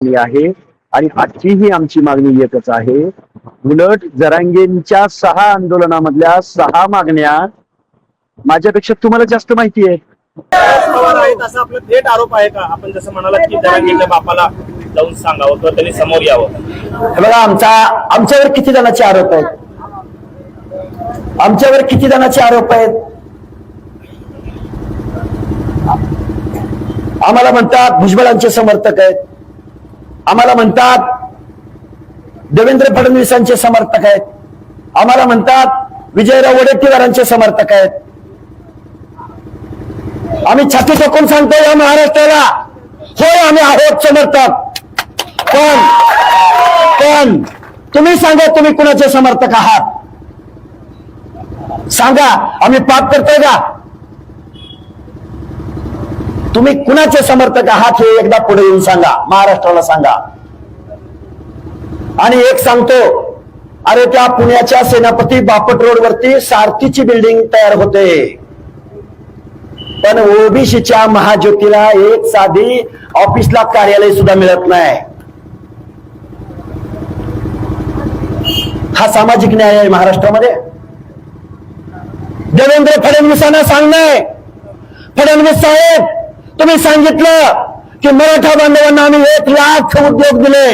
मागणी आहे आणि आजचीही आमची मागणी एकच आहे. उलट जरांगेंच्या सहा आंदोलनामधल्या सहा मागण्या माझ्यापेक्षा तुम्हाला जास्त माहिती आहे असा आपला थेट आरोप आहे का? आपण जसं म्हणालात की जरांगीच्या बापाला जाऊन सांगावं किंवा त्यांनी समोर यावं. हे बघा आमचा आमच्यावर किती जणांचे आरोप आहेत? आमच्यावर किती जणांचे आरोप आहेत? आम्हाला म्हणतात भुजबळांचे समर्थक आहेत. आम्हाला म्हणतात देवेंद्र फडणवीसांचे समर्थक आहेत. आम्हाला म्हणतात विजयराव वडेट्टीवारांचे समर्थक आहेत. आम्ही छाती टोकून सांगतो या महाराष्ट्राला होय आम्ही आहोत समर्थक. पण पण तुम्ही सांगा तुम्ही कुणाचे समर्थक आहात? सांगा आम्ही पाप करतोय का? तुम्ही कुणाचे समर्थक आहात हे एकदा पुढे येऊन सांगा महाराष्ट्राला सांगा. आणि एक सांगतो अरे त्या पुण्याच्या सेनापती बापट रोड वरती सारथीची बिल्डिंग तयार होते. पण ओबीसीच्या महाज्योतीला एक साधी ऑफिसला कार्यालय सुद्धा मिळत नाही. हा सामाजिक न्याय आहे महाराष्ट्रामध्ये. देवेंद्र फडणवीसांना सांगणं. फडणवीस साहेब तुम्ही सांगितलं की मराठा बांधवांना आम्ही एक लाख उद्योग दिले.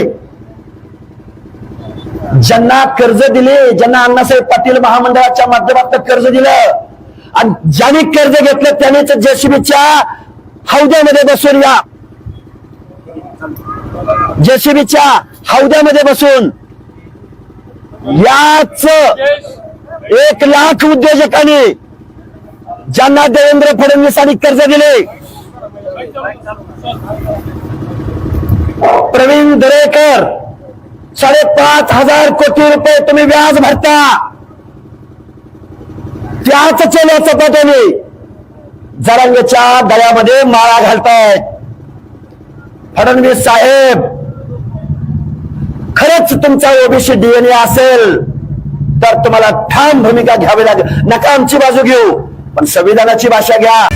ज्यांना कर्ज दिले ज्यांना अण्णासाहेब पाटील महामंडळाच्या माध्यमातून कर्ज दिलं आणि ज्यांनी कर्ज घेतलं त्यानेच जेसीबीच्या हौद्यामध्ये बसून या. जेसीबीच्या हौद्यामध्ये बसून याच एक लाख उद्योजकांनी ज्यांना देवेंद्र फडणवीसांनी कर्ज दिले प्रवीण दरेकर साडेपाच हजार कोटी रुपये तुम्ही व्याज भरता. त्याच चेल्या पाठवली जरंगच्या दळ्यामध्ये माळा घालतायत फडणवीस साहेब खरंच तुमचा ओबीसी डीएनए असेल तर तुम्हाला ठाम भूमिका घ्यावी लागेल. नका आमची बाजू घेऊ पण संविधानाची भाषा घ्या.